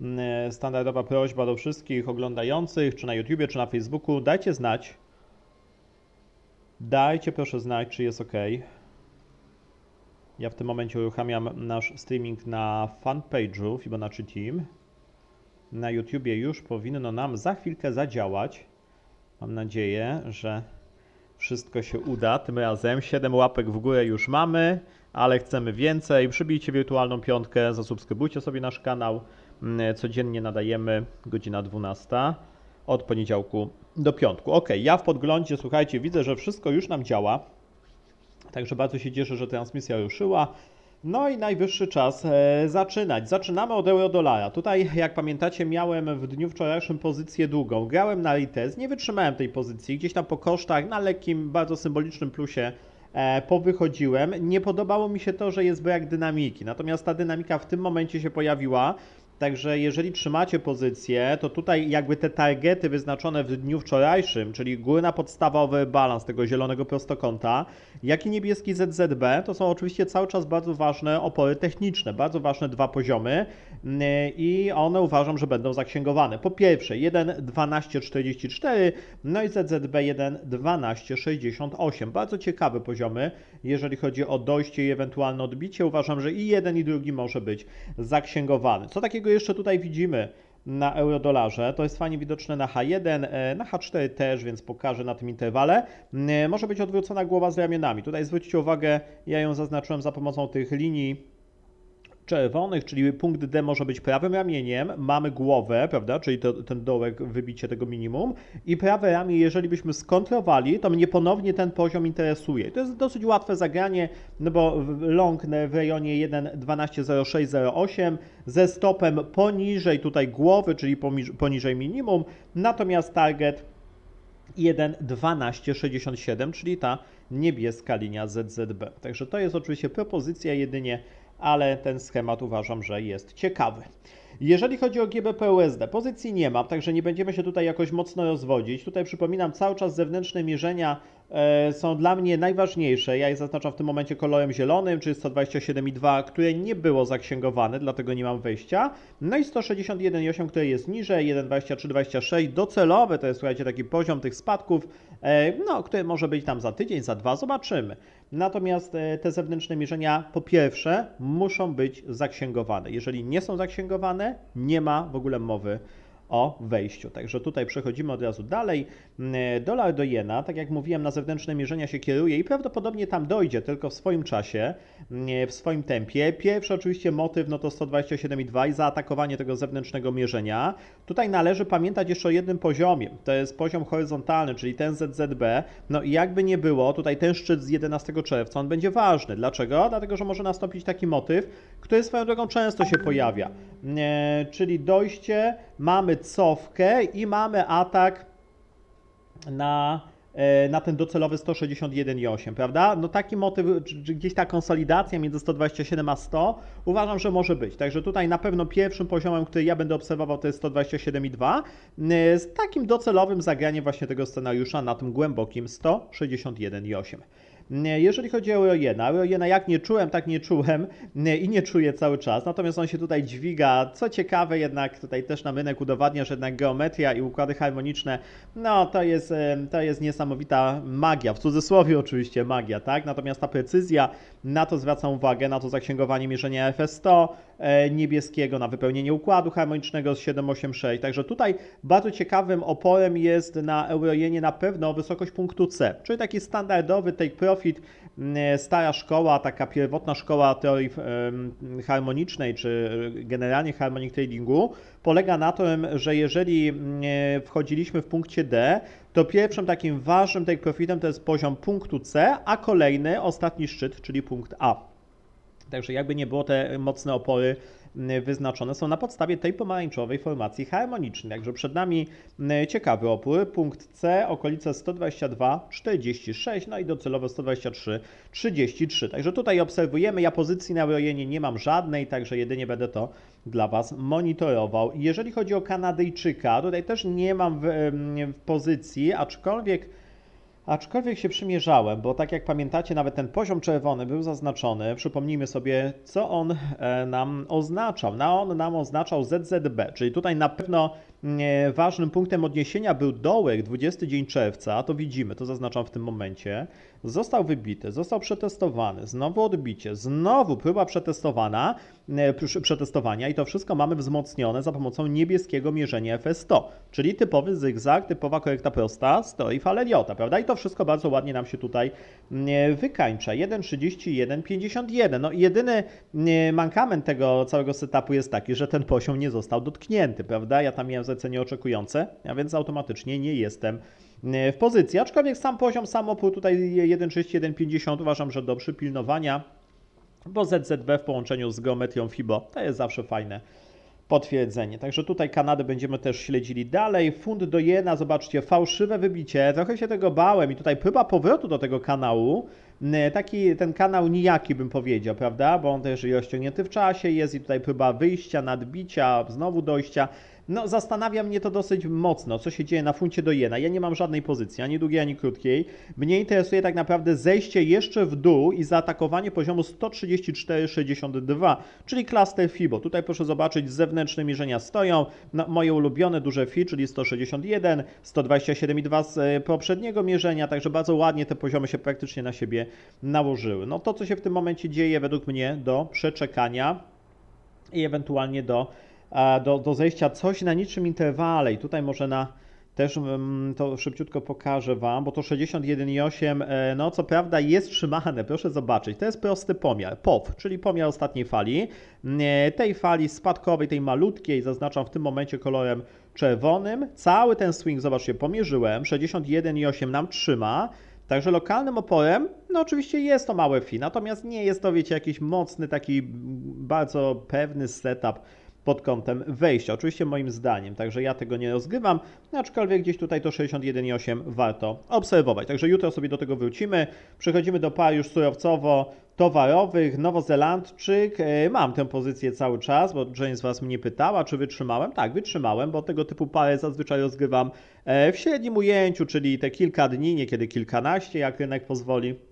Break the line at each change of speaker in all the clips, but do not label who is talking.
mm, standardowa prośba do wszystkich oglądających, czy na YouTubie, czy na Facebooku, dajcie znać. Dajcie proszę znać, czy jest ok. Ja w tym momencie uruchamiam nasz streaming na fanpage'u Fibonacci Team. Na YouTubie już powinno nam za chwilkę zadziałać. Mam nadzieję, że wszystko się uda tym razem. 7 łapek w górę już mamy, ale chcemy więcej. Przybijcie wirtualną piątkę, zasubskrybujcie sobie nasz kanał. Mm, Codziennie nadajemy godzina 12 od poniedziałku do piątku. Ok, ja w podglądzie, słuchajcie, widzę, że wszystko już nam działa. Także bardzo się cieszę, że transmisja ruszyła. No i najwyższy czas e, zaczynać. Zaczynamy od euro-dolara. Tutaj, jak pamiętacie, miałem w dniu wczorajszym pozycję długą. Grałem na Rites, nie wytrzymałem tej pozycji. Gdzieś tam po kosztach, na lekkim, bardzo symbolicznym plusie e, powychodziłem. Nie podobało mi się to, że jest brak dynamiki. Natomiast ta dynamika w tym momencie się pojawiła. Także jeżeli trzymacie pozycję, to tutaj jakby te targety wyznaczone w dniu wczorajszym, czyli górna podstawowy balans tego zielonego prostokąta, jak i niebieski ZZB, to są oczywiście cały czas bardzo ważne opory techniczne, bardzo ważne dwa poziomy mm, i one uważam, że będą zaksięgowane. Po pierwsze 1.1244, no i ZZB 1.1268. Bardzo ciekawe poziomy, jeżeli chodzi o dojście i ewentualne odbicie. Uważam, że i jeden i drugi może być zaksięgowany. Co takiego jeszcze tutaj widzimy? na euro-dolarze. To jest fajnie widoczne na H1, e, na H4 też, więc pokażę na tym interwale. E, Może być odwrócona głowa z ramionami. Tutaj zwróćcie uwagę, ja ją zaznaczyłem za pomocą tych linii czerwonych, czyli punkt D może być prawym ramieniem, mamy głowę, prawda, czyli to, ten dołek, wybicie tego minimum i prawe ramię, jeżeli byśmy skontrowali, to mnie ponownie ten poziom interesuje. To jest dosyć łatwe zagranie, no bo long w rejonie 1.120608 ze stopem poniżej tutaj głowy, czyli poniżej minimum, natomiast target 1.1267, czyli ta niebieska linia ZZB. Także to jest oczywiście propozycja jedynie, ale ten schemat uważam, że jest ciekawy. Jeżeli chodzi o GBP-USD, pozycji nie mam, także nie będziemy się tutaj jakoś mocno rozwodzić. Tutaj przypominam, cały czas zewnętrzne mierzenia są dla mnie najważniejsze. Ja je zaznaczam w tym momencie kolorem zielonym, czyli 127,2, które nie było zaksięgowane, dlatego nie mam wejścia. No i 161,8, które jest niżej, 1,23,26, docelowe, to jest słuchajcie taki poziom tych spadków, e, no, który może być tam za tydzień, za dwa, zobaczymy. Natomiast e, te zewnętrzne mierzenia, po pierwsze, muszą być zaksięgowane. Jeżeli nie są zaksięgowane, nie ma w ogóle mowy o wejściu. Także tutaj przechodzimy od razu dalej. Mm, Dolar do jena, tak jak mówiłem, na zewnętrzne mierzenia się kieruje i prawdopodobnie tam dojdzie, tylko w swoim czasie, mm, w swoim tempie. Pierwszy oczywiście motyw no to 127,2 i zaatakowanie tego zewnętrznego mierzenia. Tutaj należy pamiętać jeszcze o jednym poziomie. To jest poziom horyzontalny, czyli ten ZZB. No i jakby nie było, tutaj ten szczyt z 11 czerwca, on będzie ważny. Dlaczego? Dlatego, że może nastąpić taki motyw, który swoją drogą często się pojawia. E, czyli dojście, mamy cofkę i mamy atak na, e, na ten docelowy 161,8, prawda? No taki motyw, gdzieś ta konsolidacja między 127 a 100 uważam, że może być. Także tutaj na pewno pierwszym poziomem, który ja będę obserwował, to jest 127,2 e, z takim docelowym zagraniem właśnie tego scenariusza na tym głębokim 161,8. Jeżeli chodzi o Eurojena, Eurojena jak nie czułem, tak nie czułem i nie czuję cały czas, natomiast on się tutaj dźwiga. Co ciekawe, jednak tutaj też nam rynek udowadnia, że jednak geometria i układy harmoniczne, no to jest, to jest niesamowita magia, w cudzysłowie oczywiście magia, tak? Natomiast ta precyzja, na to zwracam uwagę, na to zaksięgowanie mierzenia FS100 e, niebieskiego, na wypełnienie układu harmonicznego z 786. Także tutaj bardzo ciekawym oporem jest na Eurojenie na pewno wysokość punktu C, czyli taki standardowy take profit, mm, stara szkoła, taka pierwotna szkoła teorii harmonicznej, czy generalnie harmonic tradingu, polega na tym, że jeżeli mm, wchodziliśmy w punkcie D, to pierwszym takim ważnym take profitem to jest poziom punktu C, a kolejny, ostatni szczyt, czyli punkt A. Także jakby nie było, te mocne opory wyznaczone są na podstawie tej pomarańczowej formacji harmonicznej. Także przed nami ciekawy opór. Punkt C, okolice 122,46, no i docelowo 123,33. Także tutaj obserwujemy. Ja pozycji na Eurojenie nie mam żadnej, także jedynie będę to dla Was monitorował. Jeżeli chodzi o Kanadyjczyka, tutaj też nie mam w, w pozycji, aczkolwiek Aczkolwiek się przymierzałem, bo tak jak pamiętacie, nawet ten poziom czerwony był zaznaczony. Przypomnijmy sobie, co on e, nam oznaczał. Na on nam oznaczał ZZB, czyli tutaj na pewno ważnym punktem odniesienia był dołek 20 dzień czerwca, to widzimy, to zaznaczam w tym momencie. Został wybity, został przetestowany, znowu odbicie, znowu próba przetestowana, e, przetestowania i to wszystko mamy wzmocnione za pomocą niebieskiego mierzenia FS100, czyli typowy zygzak, typowa korekta prosta z teorii Faleliota, prawda? I to wszystko bardzo ładnie nam się tutaj mm, wykańcza. 1,31,51. No jedyny mankament tego całego setupu jest taki, że ten poziom nie został dotknięty, prawda? Ja tam miałem zlecenie oczekujące, a więc automatycznie nie jestem mm, w pozycji. Aczkolwiek sam poziom, sam opór tutaj 1,31,50 uważam, że do przypilnowania, bo ZZB w połączeniu z geometrią FIBO to jest zawsze fajne potwierdzenie. Także tutaj Kanadę będziemy też śledzili dalej. Funt do jena, zobaczcie, fałszywe wybicie. Trochę się tego bałem i tutaj próba powrotu do tego kanału. Taki ten kanał nijaki bym powiedział, prawda? Bo on też rozciągnięty w czasie jest i tutaj próba wyjścia, nadbicia, znowu dojścia. No, zastanawia mnie to dosyć mocno, co się dzieje na funcie do jena. Ja nie mam żadnej pozycji, ani długiej, ani krótkiej. Mnie interesuje tak naprawdę zejście jeszcze w dół i zaatakowanie poziomu 134,62, czyli cluster FIBO. Tutaj proszę zobaczyć, zewnętrzne mierzenia stoją. No, moje ulubione duże FI, czyli 161, 127,2 z e, poprzedniego mierzenia, także bardzo ładnie te poziomy się praktycznie na siebie nałożyły. No to, co się w tym momencie dzieje, według mnie do przeczekania i ewentualnie do, do, do zejścia coś na niczym interwale. I tutaj może na też mm, to szybciutko pokażę Wam, bo to 61,8, e, no co prawda jest trzymane, proszę zobaczyć, to jest prosty pomiar, POW, czyli pomiar ostatniej fali, e, tej fali spadkowej, tej malutkiej, zaznaczam w tym momencie kolorem czerwonym, cały ten swing, zobaczcie, pomierzyłem, 61,8 nam trzyma, Także lokalnym oporem, no oczywiście jest to małe fi, natomiast nie jest to, wiecie, jakiś mocny, taki bardzo pewny setup pod kątem wejścia. Oczywiście moim zdaniem, także ja tego nie rozgrywam, aczkolwiek gdzieś tutaj to 61,8 warto obserwować. Także jutro sobie do tego wrócimy. Przechodzimy do par już surowcowo-towarowych. Nowozelandczyk, e, mam tę pozycję cały czas, bo część z Was mnie pytała, czy wytrzymałem. Tak, wytrzymałem, bo tego typu parę zazwyczaj rozgrywam e, w średnim ujęciu, czyli te kilka dni, niekiedy kilkanaście, jak rynek pozwoli.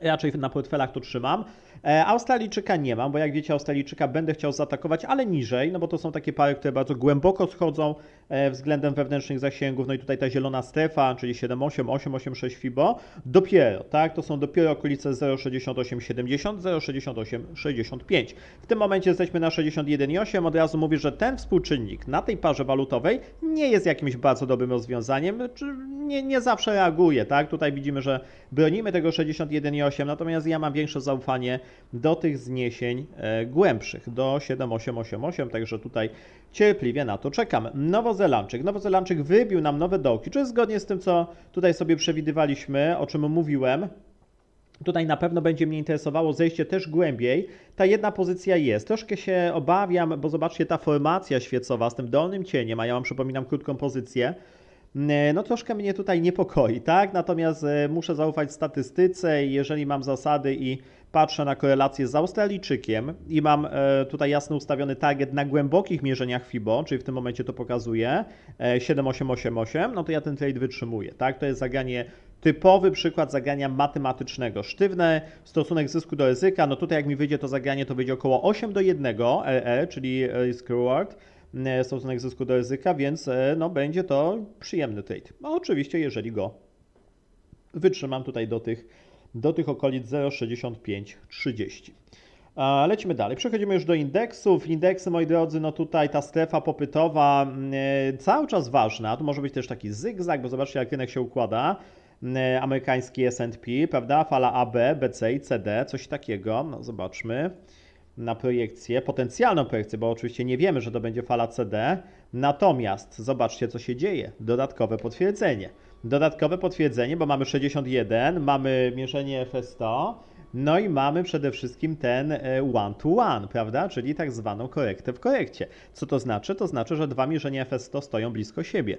Raczej na portfelach to trzymam. E, Australijczyka nie mam, bo jak wiecie, Australijczyka będę chciał zaatakować, ale niżej, no bo to są takie pary, które bardzo głęboko schodzą e, względem wewnętrznych zasięgów. No i tutaj ta zielona strefa, czyli 7,8, 8,86 FIBO, dopiero, tak? To są dopiero okolice 0,6870, 0,6865. W tym momencie jesteśmy na 61,8. Od razu mówię, że ten współczynnik na tej parze walutowej nie jest jakimś bardzo dobrym rozwiązaniem, nie, nie zawsze reaguje, tak? Tutaj widzimy, że bronimy tego 61,8, natomiast ja mam większe zaufanie do tych zniesień e, głębszych, do 7,888, także tutaj cierpliwie na to czekam. Nowozelandczyk. Nowozelandczyk wybił nam nowe dołki, czy zgodnie z tym, co tutaj sobie przewidywaliśmy, o czym mówiłem. Tutaj na pewno będzie mnie interesowało zejście też głębiej. Ta jedna pozycja jest. Troszkę się obawiam, bo zobaczcie, ta formacja świecowa z tym dolnym cieniem, a ja mam, przypominam, krótką pozycję. E, No troszkę mnie tutaj niepokoi, tak? Natomiast e, muszę zaufać statystyce i jeżeli mam zasady i patrzę na korelację z Australijczykiem i mam e, tutaj jasno ustawiony target na głębokich mierzeniach FIBO, czyli w tym momencie to pokazuje e, 7888, no to ja ten trade wytrzymuję, tak? To jest zagranie typowy przykład zagrania matematycznego. Sztywny stosunek zysku do ryzyka, no tutaj jak mi wyjdzie to zagranie, to wyjdzie około 8 do 1 RE, czyli risk reward e, stosunek zysku do ryzyka, więc e, no, będzie to przyjemny trade. No, oczywiście, jeżeli go wytrzymam tutaj do tych, do tych okolic 0,6530. A, Lecimy dalej. Przechodzimy już do indeksów. Indeksy, moi drodzy, no tutaj ta strefa popytowa mm, e, cały czas ważna. Tu może być też taki zygzak, bo zobaczcie, jak rynek się układa. Mm, Amerykański S&P, prawda? Fala AB, BC i CD, coś takiego. No, zobaczmy na projekcję, potencjalną projekcję, bo oczywiście nie wiemy, że to będzie fala CD. Natomiast zobaczcie, co się dzieje. Dodatkowe potwierdzenie. Dodatkowe potwierdzenie, bo mamy 61, mamy mierzenie FS100, no i mamy przede wszystkim ten e, one-to-one, prawda? Czyli tak zwaną korektę w korekcie. Co to znaczy? To znaczy, że dwa mierzenia FS100 stoją blisko siebie.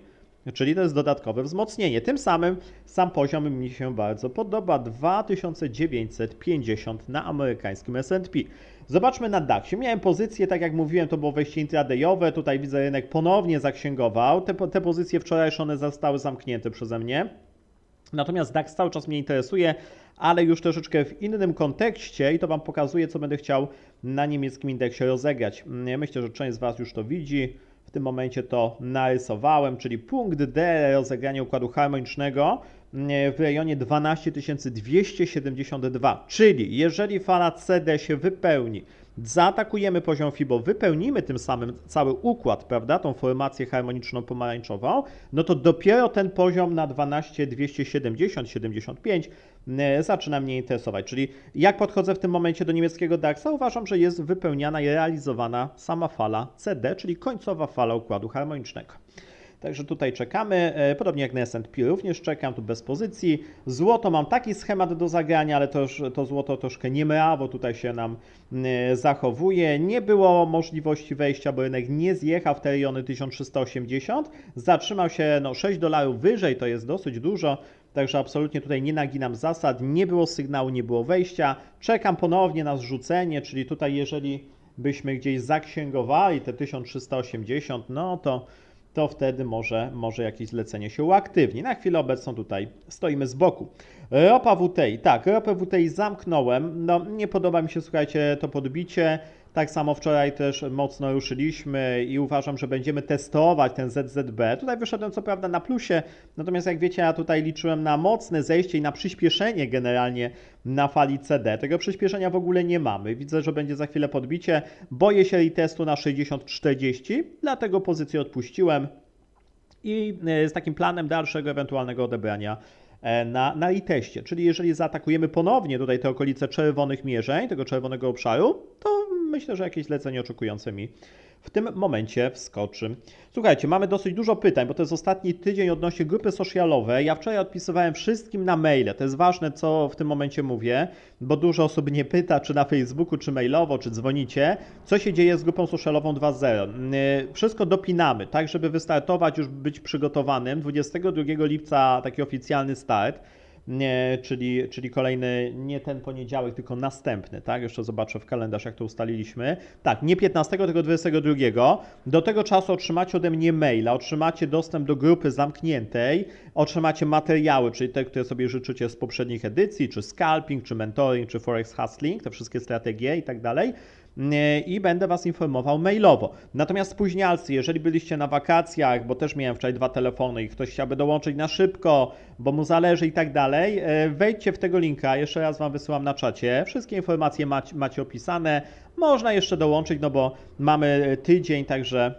Czyli to jest dodatkowe wzmocnienie. Tym samym sam poziom mi się bardzo podoba. 2950 na amerykańskim S&P. Zobaczmy na DAXie. Miałem pozycję, tak jak mówiłem, to było wejście intradayowe. Tutaj widzę rynek ponownie zaksięgował. Te, te pozycje wczorajsze one zostały zamknięte przeze mnie. Natomiast DAX cały czas mnie interesuje, ale już troszeczkę w innym kontekście i to Wam pokazuje, co będę chciał na niemieckim indeksie rozegrać. Mm, Myślę, że część z Was już to widzi. W tym momencie to narysowałem, czyli punkt D rozegrania układu harmonicznego mm, w rejonie 12272. Czyli jeżeli fala CD się wypełni, zaatakujemy poziom FIBO, wypełnimy tym samym cały układ, prawda, tą formację harmoniczną pomarańczową, no to dopiero ten poziom na 12270-75 e, zaczyna mnie interesować. Czyli jak podchodzę w tym momencie do niemieckiego DAX-a, uważam, że jest wypełniana i realizowana sama fala CD, czyli końcowa fala układu harmonicznego. Także tutaj czekamy, e, podobnie jak na S&P również czekam, tu bez pozycji. Złoto mam taki schemat do zagrania, ale to, to złoto troszkę niemrawo tutaj się nam e, zachowuje. Nie było możliwości wejścia, bo rynek nie zjechał w te rejony 1380. Zatrzymał się no, 6 dolarów wyżej, to jest dosyć dużo. Także absolutnie tutaj nie naginam zasad, nie było sygnału, nie było wejścia. Czekam ponownie na zrzucenie, czyli tutaj jeżeli byśmy gdzieś zaksięgowali te 1380, no to to wtedy może, może jakieś zlecenie się uaktywni. Na chwilę obecną tutaj stoimy z boku. Ropa WTI, tak, ropę WTI zamknąłem. No, nie podoba mi się, słuchajcie, to podbicie. Tak samo wczoraj też mocno ruszyliśmy i uważam, że będziemy testować ten ZZB. Tutaj wyszedłem co prawda na plusie, natomiast jak wiecie, ja tutaj liczyłem na mocne zejście i na przyspieszenie generalnie na fali CD. Tego przyspieszenia w ogóle nie mamy. Widzę, że będzie za chwilę podbicie. Boję się i testu na 60-40, dlatego pozycję odpuściłem i e, z takim planem dalszego ewentualnego odebrania e, na, na. Czyli jeżeli zaatakujemy ponownie tutaj te okolice czerwonych mierzeń, tego czerwonego obszaru, to myślę, że jakieś lecenie oczekujące mi w tym momencie wskoczy. Słuchajcie, mamy dosyć dużo pytań, bo to jest ostatni tydzień odnośnie grupy socialowej. Ja wczoraj odpisywałem wszystkim na maile. To jest ważne, co w tym momencie mówię, bo dużo osób nie pyta, czy na Facebooku, czy mailowo, czy dzwonicie, co się dzieje z grupą socialową 2.0. Yy, Wszystko dopinamy, tak, żeby wystartować, już być przygotowanym. 22 lipca taki oficjalny start nie, czyli, czyli kolejny, nie ten poniedziałek, tylko następny, tak? Jeszcze zobaczę w kalendarz, jak to ustaliliśmy. Tak, nie 15, tylko 22. Do tego czasu otrzymacie ode mnie maila, otrzymacie dostęp do grupy zamkniętej, otrzymacie materiały, czyli te, które sobie życzycie z poprzednich edycji, czy scalping, czy mentoring, czy forex hustling, te wszystkie strategie i tak dalej i będę Was informował mailowo. Natomiast spóźnialcy, jeżeli byliście na wakacjach, bo też miałem wczoraj dwa telefony i ktoś chciałby dołączyć na szybko, bo mu zależy i tak dalej, e, wejdźcie w tego linka, jeszcze raz Wam wysyłam na czacie. Wszystkie informacje macie, macie opisane. Można jeszcze dołączyć, no bo mamy tydzień, także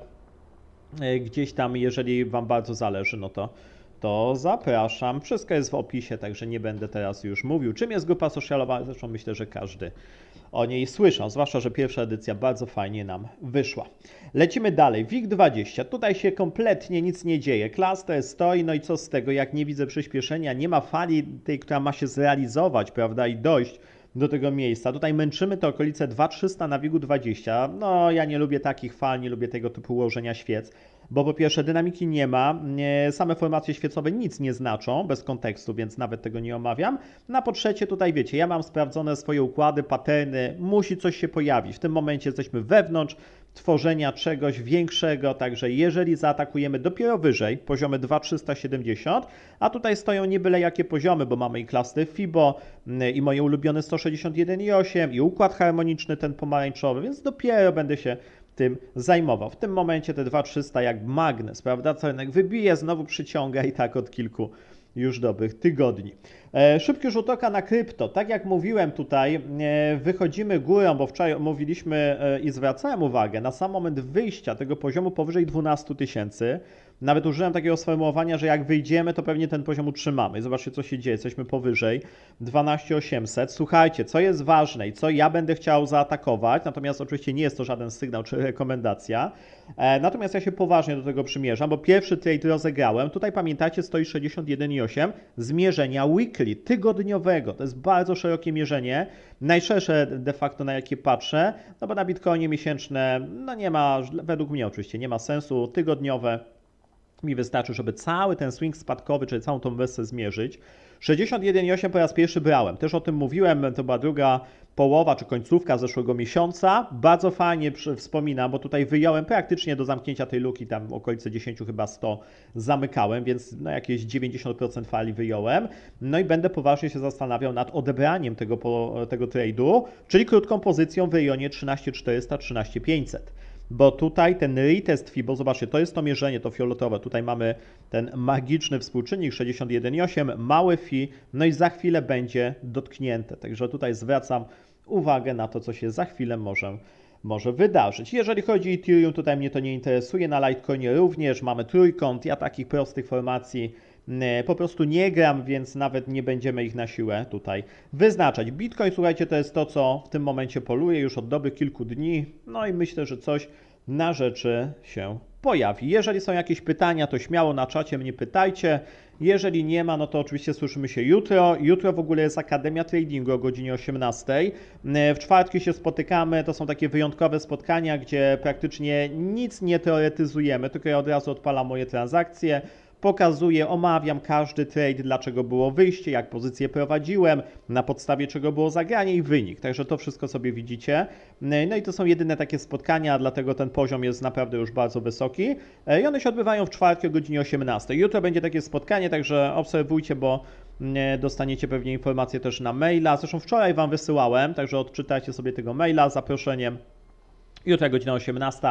e, gdzieś tam, jeżeli Wam bardzo zależy, no to to zapraszam. Wszystko jest w opisie, także nie będę teraz już mówił, czym jest grupa socialowa. Zresztą myślę, że każdy o niej słyszał, zwłaszcza, że pierwsza edycja bardzo fajnie nam wyszła. Lecimy dalej. WIG20. Tutaj się kompletnie nic nie dzieje. Cluster stoi, no i co z tego, jak nie widzę przyspieszenia, nie ma fali tej, która ma się zrealizować, prawda, i dojść do tego miejsca. Tutaj męczymy te okolice 2300 na WIG 20. No, ja nie lubię takich fal, nie lubię tego typu ułożenia świec bo po pierwsze dynamiki nie ma, same formacje świecowe nic nie znaczą bez kontekstu, więc nawet tego nie omawiam. Na po trzecie tutaj wiecie, ja mam sprawdzone swoje układy, paterny, musi coś się pojawić. W tym momencie jesteśmy wewnątrz tworzenia czegoś większego, także jeżeli zaatakujemy dopiero wyżej, poziomy 2370, a tutaj stoją nie byle jakie poziomy, bo mamy i klasy FIBO, i moje ulubione 161,8 i układ harmoniczny ten pomarańczowy, więc dopiero będę się tym zajmował. W tym momencie te 2300 jak magnes, prawda? Co rynek wybije, znowu przyciąga i tak od kilku już dobrych tygodni. E, szybki rzut oka na krypto. Tak jak mówiłem tutaj, e, wychodzimy górą, bo wczoraj mówiliśmy e, i zwracałem uwagę na sam moment wyjścia tego poziomu powyżej 12 tysięcy. Nawet użyłem takiego sformułowania, że jak wyjdziemy, to pewnie ten poziom utrzymamy. Zobaczcie, co się dzieje. Jesteśmy powyżej 12800. Słuchajcie, co jest ważne i co ja będę chciał zaatakować, natomiast oczywiście nie jest to żaden sygnał czy rekomendacja. Natomiast ja się poważnie do tego przymierzam, bo pierwszy trade rozegrałem. Tutaj pamiętacie, stoi 61,8 zmierzenia weekly czyli tygodniowego. To jest bardzo szerokie mierzenie, najszersze de facto na jakie patrzę, no bo na Bitcoinie miesięczne, no nie ma, według mnie oczywiście, nie ma sensu, tygodniowe mi wystarczy, żeby cały ten swing spadkowy, czyli całą tą wessę zmierzyć. 61,8 po raz pierwszy brałem. Też o tym mówiłem, to była druga połowa czy końcówka zeszłego miesiąca. Bardzo fajnie wspominam, bo tutaj wyjąłem praktycznie do zamknięcia tej luki, tam w okolice 10 chyba 100 zamykałem, więc no jakieś 90% fali wyjąłem. No i będę poważnie się zastanawiał nad odebraniem tego, tego trade'u, czyli krótką pozycją w rejonie 13400, 13500 bo tutaj ten retest FI, bo zobaczcie, to jest to mierzenie, to fioletowe, tutaj mamy ten magiczny współczynnik 61,8, małe FI, no i za chwilę będzie dotknięte, także tutaj zwracam uwagę na to, co się za chwilę może, może wydarzyć. Jeżeli chodzi o Ethereum, tutaj mnie to nie interesuje, na Litecoinie również mamy trójkąt, ja takich prostych formacji po prostu nie gram, więc nawet nie będziemy ich na siłę tutaj wyznaczać. Bitcoin, słuchajcie, to jest to, co w tym momencie poluje już od dobrych kilku dni, no i myślę, że coś na rzeczy się pojawi. Jeżeli są jakieś pytania, to śmiało na czacie mnie pytajcie. Jeżeli nie ma, no to oczywiście słyszymy się jutro. Jutro w ogóle jest Akademia Tradingu o godzinie 18. W czwartki się spotykamy. To są takie wyjątkowe spotkania, gdzie praktycznie nic nie teoretyzujemy, tylko ja od razu odpalam moje transakcje pokazuję, omawiam każdy trade, dlaczego było wyjście, jak pozycję prowadziłem, na podstawie czego było zagranie i wynik. Także to wszystko sobie widzicie. No i to są jedyne takie spotkania, dlatego ten poziom jest naprawdę już bardzo wysoki. I one się odbywają w czwartek o godzinie 18. Jutro będzie takie spotkanie, także obserwujcie, bo dostaniecie pewnie informacje też na maila. Zresztą wczoraj Wam wysyłałem, także odczytajcie sobie tego maila z zaproszeniem. Jutro godzina 18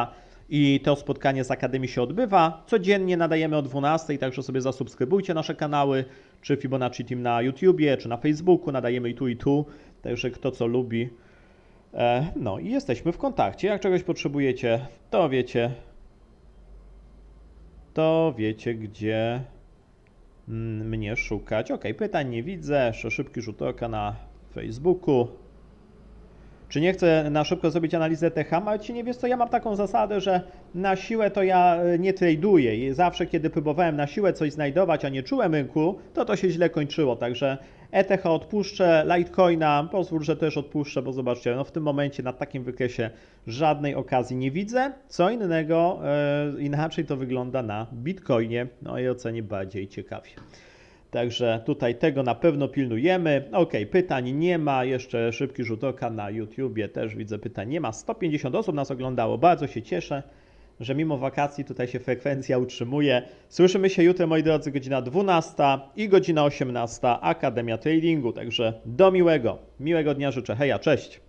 i to spotkanie z Akademii się odbywa. Codziennie nadajemy o 12, także sobie zasubskrybujcie nasze kanały, czy Fibonacci Team na YouTubie, czy na Facebooku, nadajemy i tu i tu, także kto co lubi. E, no i jesteśmy w kontakcie. Jak czegoś potrzebujecie, to wiecie, to wiecie gdzie mm, mnie szukać. Ok, pytań nie widzę, jeszcze szybki rzut oka na Facebooku. Czy nie chcę na szybko zrobić analizę TH? Marcin, nie wiesz co, ja mam taką zasadę, że na siłę to ja e, nie traduję zawsze kiedy próbowałem na siłę coś znajdować, a nie czułem rynku, to to się źle kończyło, także ETH odpuszczę, Litecoina pozwól, że też odpuszczę, bo zobaczcie, no w tym momencie na takim wykresie żadnej okazji nie widzę. Co innego, e, inaczej to wygląda na Bitcoinie, no i ocenię bardziej ciekawie. Także tutaj tego na pewno pilnujemy. Ok, pytań nie ma. Jeszcze szybki rzut oka na YouTubie też widzę pytań nie ma. 150 osób nas oglądało. Bardzo się cieszę, że mimo wakacji tutaj się frekwencja utrzymuje. Słyszymy się jutro, moi drodzy, godzina 12 i godzina 18 Akademia Tradingu. Także do miłego. Miłego dnia życzę. Heja, cześć.